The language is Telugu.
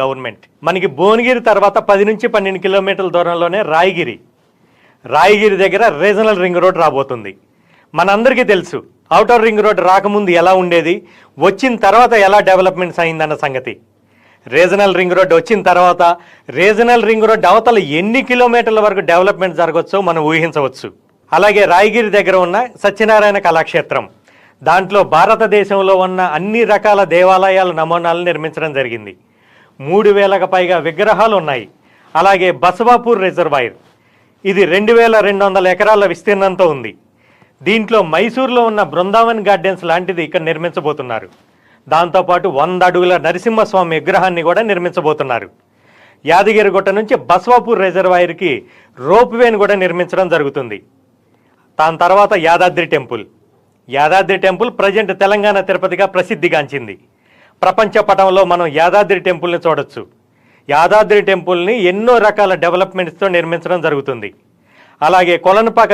గవర్నమెంట్. మనకి భువనగిరి తర్వాత పది నుంచి పన్నెండు కిలోమీటర్ల దూరంలోనే రాయగిరి. రాయగిరి దగ్గర రీజనల్ రింగ్ రోడ్ రాబోతుంది. మనందరికీ తెలుసు అవుటర్ రింగ్ రోడ్ రాకముందు ఎలా ఉండేది వచ్చిన తర్వాత ఎలా డెవలప్మెంట్స్ అయిందన్న సంగతి. రీజనల్ రింగ్ రోడ్ వచ్చిన తర్వాత రీజనల్ రింగ్ రోడ్ అవతల ఎన్ని కిలోమీటర్ల వరకు డెవలప్మెంట్ జరగవచ్చో మనం ఊహించవచ్చు. అలాగే రాయగిరి దగ్గర ఉన్న సత్యనారాయణ కళాక్షేత్రం. దాంట్లో భారతదేశంలో ఉన్న అన్ని రకాల దేవాలయాల నమూనాలు నిర్మించడం జరిగింది. మూడు వేలకు పైగా విగ్రహాలు ఉన్నాయి అలాగే బసవాపూర్ రిజర్వాయర్. ఇది రెండు వేల రెండు వందల ఎకరాల విస్తీర్ణంతో ఉంది. దీంట్లో మైసూర్లో ఉన్న బృందావన్ గార్డెన్స్ లాంటిది ఇక్కడ నిర్మించబోతున్నారు. దాంతోపాటు వంద అడుగుల నరసింహస్వామి విగ్రహాన్ని కూడా నిర్మించబోతున్నారు. యాదగిరిగుట్ట నుంచి బసవాపూర్ రిజర్వాయర్కి రోప్వేని కూడా నిర్మించడం జరుగుతుంది. దాని తర్వాత Yadadri temple. Yadadri temple present Telangana తిరుపతిగా ప్రసిద్ధిగాంచింది. ప్రపంచ పటంలో మనం యాదాద్రి టెంపుల్ని చూడొచ్చు. యాదాద్రి టెంపుల్ని ఎన్నో రకాల డెవలప్మెంట్స్తో నిర్మించడం జరుగుతుంది. అలాగే కొలనపాక